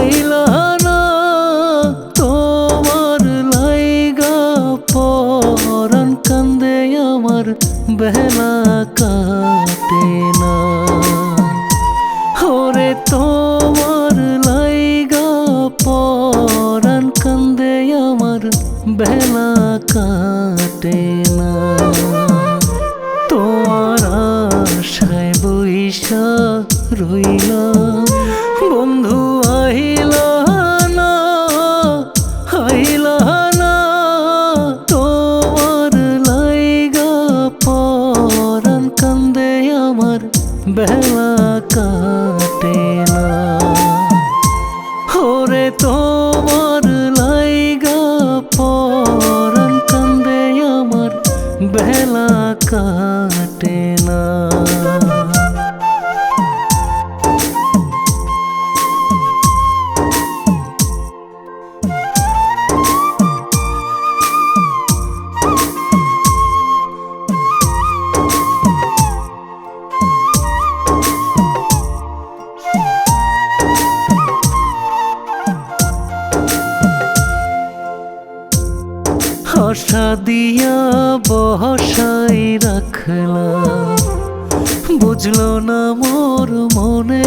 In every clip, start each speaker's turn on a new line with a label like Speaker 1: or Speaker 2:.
Speaker 1: Pile লাইগা পরাণ কান্দে আমার বেলা বেলা কাটে না। ওরে তোমার লাইগা পরান কান্দে আমার বেলা কাটে না। দিয়া বসাই রাখলাম বুঝলো না মোর মনে।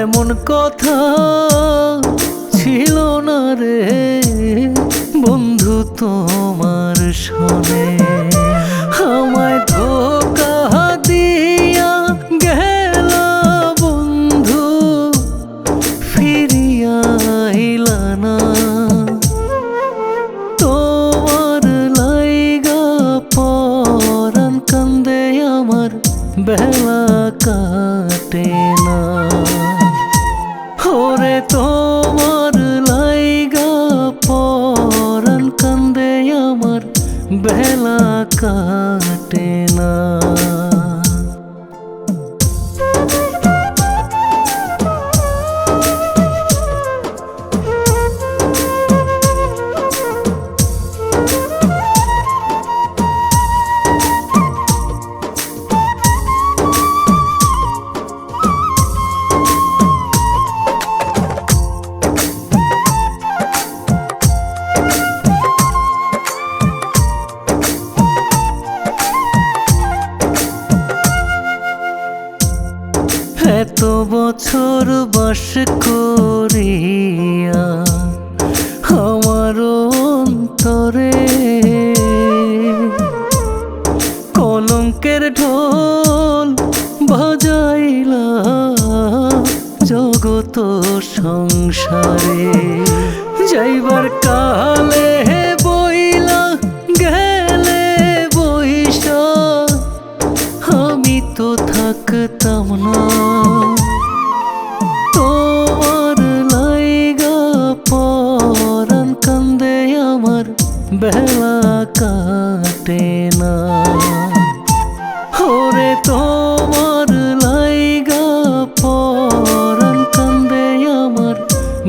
Speaker 1: এমন কথা বেলা কাটে না। ওরে তোমার লাইগা পরান কান্দে আমার বেলা কাটে না। এত বছর বাস করিয়া আমার অন্তরে কলঙ্কের ঢোল বাজাইলা জগত সংসারে যাইবার কালে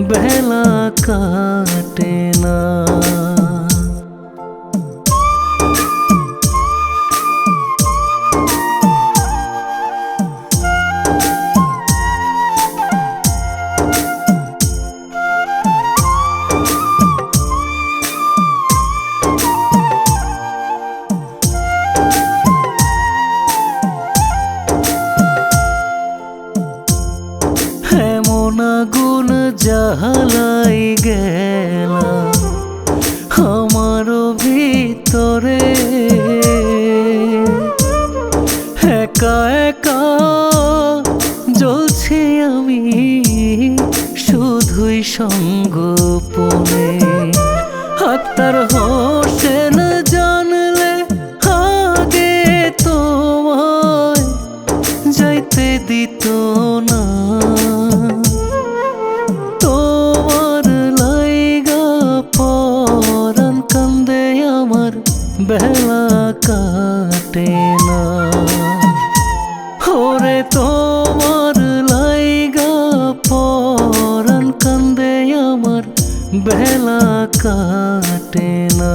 Speaker 1: বেলা কাটে না আমার ভিতরে। একা একা জ্বলছি আমি, শুধুই সঙ্গোপনে। আত্মার হোসেন জানলে আগে তোমায় যাইতে দিত না। বেলা কাটে না। ওরে তোমার লাইগা পরান কান্দে আমার বেলা কাটে না।